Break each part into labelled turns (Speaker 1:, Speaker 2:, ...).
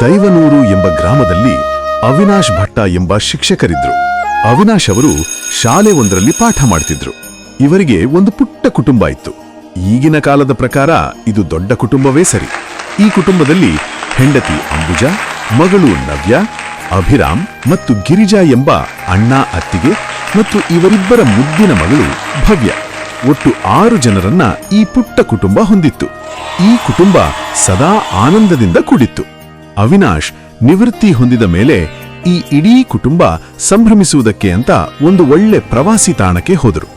Speaker 1: ದೈವನೂರು ಎಂಬ ಗ್ರಾಮದಲ್ಲಿ ಅವಿನಾಶ್ ಭಟ್ಟ ಎಂಬ ಶಿಕ್ಷಕರಿದ್ರು. ಅವಿನಾಶ್ ಅವರು ಶಾಲೆ ಒಂದರಲ್ಲಿ ಪಾಠ ಮಾಡ್ತಿದ್ರು. ಇವರಿಗೆ ಒಂದು ಪುಟ್ಟ ಕುಟುಂಬ ಇತ್ತು. ಈಗಿನ ಕಾಲದ ಪ್ರಕಾರ ಇದು ದೊಡ್ಡ ಕುಟುಂಬವೇ ಸರಿ. ಈ ಕುಟುಂಬದಲ್ಲಿ ಹೆಂಡತಿ ಅಂಬುಜ, ಮಗಳು ನವ್ಯ, ಅಭಿರಾಮ್ ಮತ್ತು ಗಿರಿಜಾ ಎಂಬ ಅಣ್ಣ, ಅತ್ತಿಗೆ ಮತ್ತು ಇವರಿಬ್ಬರ ಮುದ್ದಿನ ಮಗಳು ಭವ್ಯ. ಒಟ್ಟು ಆರು ಜನರನ್ನ ಈ ಪುಟ್ಟ ಕುಟುಂಬ ಹೊಂದಿತ್ತು. ಈ ಕುಟುಂಬ ಸದಾ ಆನಂದದಿಂದ ಕೂಡಿತ್ತು. ಅವಿನಾಶ್ ನಿವೃತ್ತಿ ಹೊಂದಿದ ಮೇಲೆ ಈ ಇಡೀ ಕುಟುಂಬ ಸಂಭ್ರಮಿಸುವುದಕ್ಕೆ ಅಂತ ಒಂದು ಒಳ್ಳೆ ಪ್ರವಾಸಿ ತಾಣಕ್ಕೆ ಹೋದರು.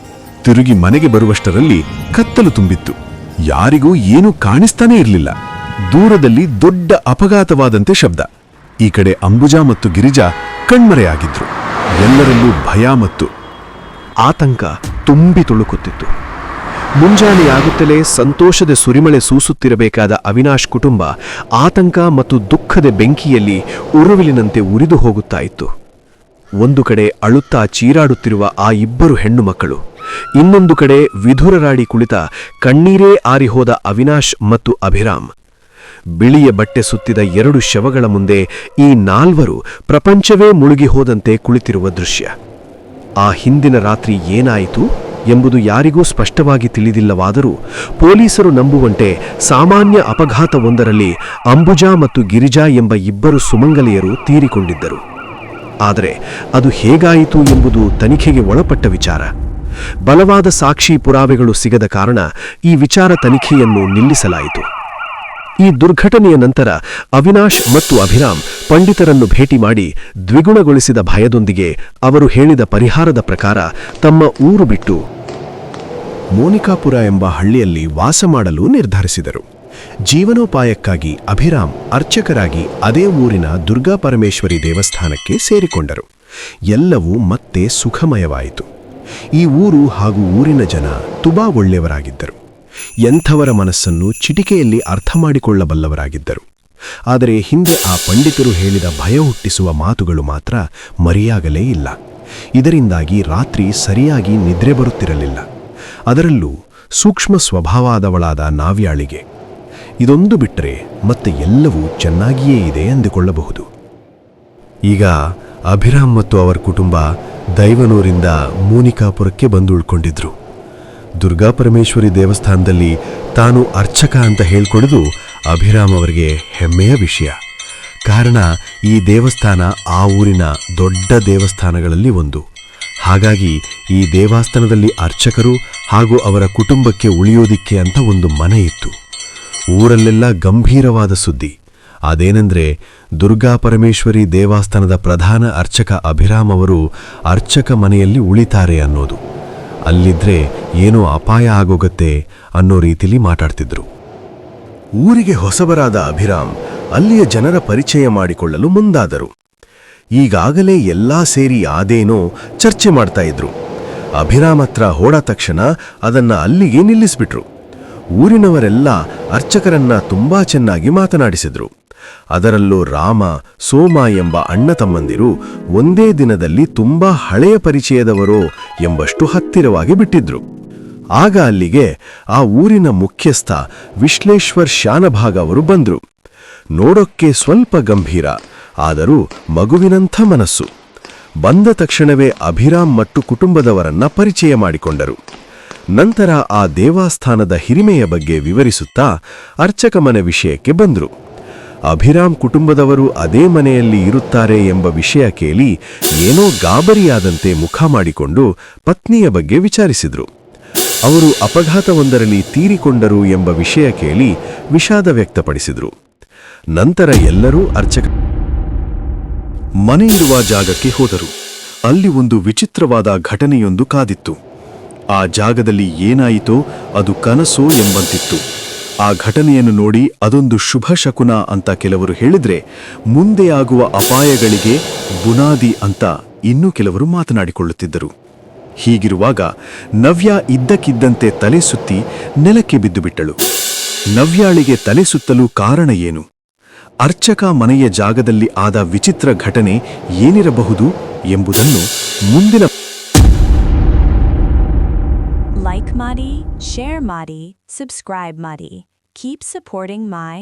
Speaker 1: ತಿರುಗಿ ಮನೆಗೆ ಬರುವಷ್ಟರಲ್ಲಿ ಕತ್ತಲು ತುಂಬಿತ್ತು. ಯಾರಿಗೂ ಏನೂ ಕಾಣಿಸ್ತಾನೇ ಇರಲಿಲ್ಲ. ದೂರದಲ್ಲಿ ದೊಡ್ಡ ಅಪಘಾತವಾದಂತೆ ಶಬ್ದ. ಈ ಕಡೆ ಅಂಬುಜಾ ಮತ್ತು ಗಿರಿಜಾ ಕಣ್ಮರೆಯಾಗಿದ್ರು. ಎಲ್ಲರಲ್ಲೂ ಭಯ ಮತ್ತು
Speaker 2: ಆತಂಕ ತುಂಬಿ ತುಳುಕುತ್ತಿತ್ತು. ಮುಂಜಾನೆಯಾಗುತ್ತಲೇ ಸಂತೋಷದ ಸುರಿಮಳೆ ಸೂಸುತ್ತಿರಬೇಕಾದ ಅವಿನಾಶ್ ಕುಟುಂಬ ಆತಂಕ ಮತ್ತು ದುಃಖದ ಬೆಂಕಿಯಲ್ಲಿ ಉರುವಿಲಿನಂತೆ ಉರಿದು ಹೋಗುತ್ತಾ ಇತ್ತು ಒಂದು ಕಡೆ ಅಳುತ್ತಾ ಚೀರಾಡುತ್ತಿರುವ ಆ ಇಬ್ಬರು ಹೆಣ್ಣು ಮಕ್ಕಳು, ಇನ್ನೊಂದು ಕಡೆ ವಿಧುರರಾಡಿ ಕುಳಿತ ಕಣ್ಣೀರೇ ಆರಿಹೋದ ಅವಿನಾಶ್ ಮತ್ತು ಅಭಿರಾಮ್. ಬಿಳಿಯ ಬಟ್ಟೆ ಸುತ್ತಿದ ಎರಡು ಶವಗಳ ಮುಂದೆ ಈ ನಾಲ್ವರು ಪ್ರಪಂಚವೇ ಮುಳುಗಿ ಹೋದಂತೆ ಕುಳಿತಿರುವ ದೃಶ್ಯ. ಆ ಹಿಂದಿನ ರಾತ್ರಿ ಏನಾಯಿತು? ಎಂಬುದು ಯಾರಿಗೂ ಸ್ಪಷ್ಟವಾಗಿ ತಿಳಿದಿಲ್ಲವಾದರೂ ಪೊಲೀಸರು ನಂಬುವಂತೆ ಸಾಮಾನ್ಯ ಅಪಘಾತವೊಂದರಲ್ಲಿ ಅಂಬುಜಾ ಮತ್ತು ಗಿರಿಜಾ ಎಂಬ ಇಬ್ಬರು ಸುಮಂಗಲಿಯರು ತೀರಿಕೊಂಡಿದ್ದರು. ಆದರೆ ಅದು ಹೇಗಾಯಿತು ಎಂಬುದು ತನಿಖೆಗೆ ಒಳಪಟ್ಟ ವಿಚಾರ. ಬಲವಾದ ಸಾಕ್ಷಿ ಪುರಾವೆಗಳು ಸಿಗದ ಕಾರಣ ಈ ವಿಚಾರ ತನಿಖೆಯನ್ನು ನಿಲ್ಲಿಸಲಾಯಿತು. ಈ ದುರ್ಘಟನೆಯ ನಂತರ ಅವಿನಾಶ್ ಮತ್ತು ಅಭಿರಾಮ್ ಪಂಡಿತರನ್ನು ಭೇಟಿ ಮಾಡಿ ದ್ವಿಗುಣಗೊಳಿಸಿದ ಭಯದೊಂದಿಗೆ ಅವರು ಹೇಳಿದ ಪರಿಹಾರದ ಪ್ರಕಾರ ತಮ್ಮ ಊರು ಬಿಟ್ಟು
Speaker 1: ಮೋನಿಕಾಪುರ ಎಂಬ ಹಳ್ಳಿಯಲ್ಲಿ ವಾಸ ಮಾಡಲು ನಿರ್ಧರಿಸಿದರು. ಜೀವನೋಪಾಯಕ್ಕಾಗಿ ಅಭಿರಾಮ್ ಅರ್ಚಕರಾಗಿ ಅದೇ ಊರಿನ ದುರ್ಗಾ ಪರಮೇಶ್ವರಿ ದೇವಸ್ಥಾನಕ್ಕೆ ಸೇರಿಕೊಂಡರು. ಎಲ್ಲವೂ ಮತ್ತೆ ಸುಖಮಯವಾಯಿತು. ಈ ಊರು ಹಾಗೂ ಊರಿನ ಜನ ತುಬಾ ಒಳ್ಳೆಯವರಾಗಿದ್ದರು. ಎಂಥವರ ಮನಸ್ಸನ್ನು ಚಿಟಿಕೆಯಲ್ಲಿ ಅರ್ಥ ಮಾಡಿಕೊಳ್ಳಬಲ್ಲವರಾಗಿದ್ದರು. ಆದರೆ ಹಿಂದೆ ಆ ಪಂಡಿತರು ಹೇಳಿದ ಭಯ ಹುಟ್ಟಿಸುವ ಮಾತುಗಳು ಮಾತ್ರ ಮರೆಯಾಗಲೇ ಇಲ್ಲ. ಇದರಿಂದಾಗಿ ರಾತ್ರಿ ಸರಿಯಾಗಿ ನಿದ್ರೆ ಬರುತ್ತಿರಲಿಲ್ಲ. ಅದರಲ್ಲೂ ಸೂಕ್ಷ್ಮ ಸ್ವಭಾವದವಳಾದ ನಾವ್ಯಾಳಿಗೆ, ಇದೊಂದು ಬಿಟ್ಟರೆ ಮತ್ತೆ ಎಲ್ಲವೂ ಚೆನ್ನಾಗಿಯೇ ಇದೆ ಅಂದುಕೊಳ್ಳಬಹುದು. ಈಗ ಅಭಿರಾಮ್ ಮತ್ತು ಅವರ ಕುಟುಂಬ ದೈವನೂರಿಂದ ಮೂನಿಕಾಪುರಕ್ಕೆ ಬಂದು ಉಳ್ಕೊಂಡಿದ್ರು. ದುರ್ಗಾಪರಮೇಶ್ವರಿ ದೇವಸ್ಥಾನದಲ್ಲಿ ತಾನು ಅರ್ಚಕ ಅಂತ ಹೇಳ್ಕೊಡೋದು ಅಭಿರಾಮ್ ಅವರಿಗೆ ಹೆಮ್ಮೆಯ ವಿಷಯ. ಕಾರಣ ಈ ದೇವಸ್ಥಾನ ಆ ಊರಿನ ದೊಡ್ಡ ದೇವಸ್ಥಾನಗಳಲ್ಲಿ ಒಂದು. ಹಾಗಾಗಿ ಈ ದೇವಸ್ಥಾನದಲ್ಲಿ ಅರ್ಚಕರು ಹಾಗೂ ಅವರ ಕುಟುಂಬಕ್ಕೆ ಉಳಿಯೋದಿಕ್ಕೆ ಅಂತ ಒಂದು ಮನೆ ಇತ್ತು. ಊರಲ್ಲೆಲ್ಲ ಗಂಭೀರವಾದ ಸುದ್ದಿ. ಅದೇನೆಂದ್ರೆ, ದುರ್ಗಾ ಪರಮೇಶ್ವರಿ ದೇವಸ್ಥಾನದ ಪ್ರಧಾನ ಅರ್ಚಕ ಅಭಿರಾಮ್ ಅವರು ಅರ್ಚಕ ಮನೆಯಲ್ಲಿ ಉಳಿತಾರೆ ಅನ್ನೋದು. ಅಲ್ಲಿದ್ರೆ ಏನೋ ಅಪಾಯ ಆಗೋಗತ್ತೆ ಅನ್ನೋ ರೀತಿಲಿ ಮಾತಾಡ್ತಿದ್ರು. ಊರಿಗೆ ಹೊಸಬರಾದ ಅಭಿರಾಮ್ ಅಲ್ಲಿಯ ಜನರ ಪರಿಚಯ ಮಾಡಿಕೊಳ್ಳಲು ಮುಂದಾದರು. ಈಗಾಗಲೇ ಎಲ್ಲ ಸೇರಿ ಆದೇನೋ ಚರ್ಚೆ ಮಾಡ್ತಾ ಇದ್ರು. ಅಭಿರಾಮ್ ಹತ್ರ ಹೋದ ತಕ್ಷಣ ಅದನ್ನ ಅಲ್ಲಿಗೆ ನಿಲ್ಲಿಸ್ಬಿಟ್ರು. ಊರಿನವರೆಲ್ಲ ಅರ್ಚಕರನ್ನ ತುಂಬಾ ಚೆನ್ನಾಗಿ ಮಾತನಾಡಿಸಿದ್ರು. ಅದರಲ್ಲೂ ರಾಮ, ಸೋಮ ಎಂಬ ಅಣ್ಣ ತಮ್ಮಂದಿರು ಒಂದೇ ದಿನದಲ್ಲಿ ತುಂಬಾ ಹಳೆಯ ಪರಿಚಯದವರೋ ಎಂಬಷ್ಟು ಹತ್ತಿರವಾಗಿ ಬಿಟ್ಟಿದ್ರು. ಆಗ ಅಲ್ಲಿಗೆ ಆ ಊರಿನ ಮುಖ್ಯಸ್ಥ ವಿಶ್ಲೇಶ್ವರ್ ಶಾನಭಾಗ ಅವರು ಬಂದ್ರು. ನೋಡೋಕ್ಕೆ ಸ್ವಲ್ಪ ಗಂಭೀರ. ಆದರೂ ಮಗುವಿನಂಥ ಮನಸ್ಸು. ಬಂದ ತಕ್ಷಣವೇ ಅಭಿರಾಮ್ ಮತ್ತು ಕುಟುಂಬದವರನ್ನ ಪರಿಚಯ ಮಾಡಿಕೊಂಡರು. ನಂತರ ಆ ದೇವಸ್ಥಾನದ ಹಿರಿಮೆಯ ಬಗ್ಗೆ ವಿವರಿಸುತ್ತಾ ಅರ್ಚಕ ಮನೆ ವಿಷಯಕ್ಕೆ ಬಂದರು. ಅಭಿರಾಮ್ ಕುಟುಂಬದವರು ಅದೇ ಮನೆಯಲ್ಲಿ ಇರುತ್ತಾರೆ ಎಂಬ ವಿಷಯ ಕೇಳಿ ಏನೋ ಗಾಬರಿಯಾದಂತೆ ಮುಖ ಮಾಡಿಕೊಂಡು ಪತ್ನಿಯ ಬಗ್ಗೆ ವಿಚಾರಿಸಿದರು. ಅವರು ಅಪಘಾತವೊಂದರಲ್ಲಿ ತೀರಿಕೊಂಡರು ಎಂಬ ವಿಷಯ ಕೇಳಿ ವಿಷಾದ ವ್ಯಕ್ತಪಡಿಸಿದರು. ನಂತರ ಎಲ್ಲರೂ ಅರ್ಚಕ ಮನೆ ಇರುವ ಜಾಗಕ್ಕೆ ಹೋದರು. ಅಲ್ಲಿ ಒಂದು ವಿಚಿತ್ರವಾದ ಘಟನೆಯೊಂದು ಕಾದಿತ್ತು. ಆ ಜಾಗದಲ್ಲಿ ಏನಾಯಿತೋ ಅದು ಕನಸೋ ಎಂಬಂತಿತ್ತು. ಆ ಘಟನೆಯನ್ನು ನೋಡಿ ಅದೊಂದು ಶುಭ ಶಕುನ ಅಂತ ಕೆಲವರು ಹೇಳಿದ್ರೆ, ಮುಂದೆ ಆಗುವ ಅಪಾಯಗಳಿಗೆ ಬುನಾದಿ ಅಂತ ಇನ್ನೂ ಕೆಲವರು ಮಾತನಾಡಿಕೊಳ್ಳುತ್ತಿದ್ದರು. ಹೀಗಿರುವಾಗ ನವ್ಯ ಇದ್ದಕ್ಕಿದ್ದಂತೆ ತಲೆ ಸುತ್ತಿ ನೆಲಕ್ಕೆ ಬಿದ್ದುಬಿಟ್ಟಳು. ನವ್ಯಾಳಿಗೆ ತಲೆ ಸುತ್ತಲು ಕಾರಣ ಏನು? ಅರ್ಚಕ ಮನೆಯ ಜಾಗದಲ್ಲಿ ಆದ ವಿಚಿತ್ರ ಘಟನೆ ಏನಿರಬಹುದು ಎಂಬುದನ್ನು ಮುಂದಿನ
Speaker 3: ಲೈಕ್ ಮಾಡಿ ಶೇರ್ ಮಾಡಿ ಸಬ್ಸ್ಕ್ರೈಬ್ ಮಾಡಿ ಕೀಪ್ ಸಪೋರ್ಟಿಂಗ್ ಮೈ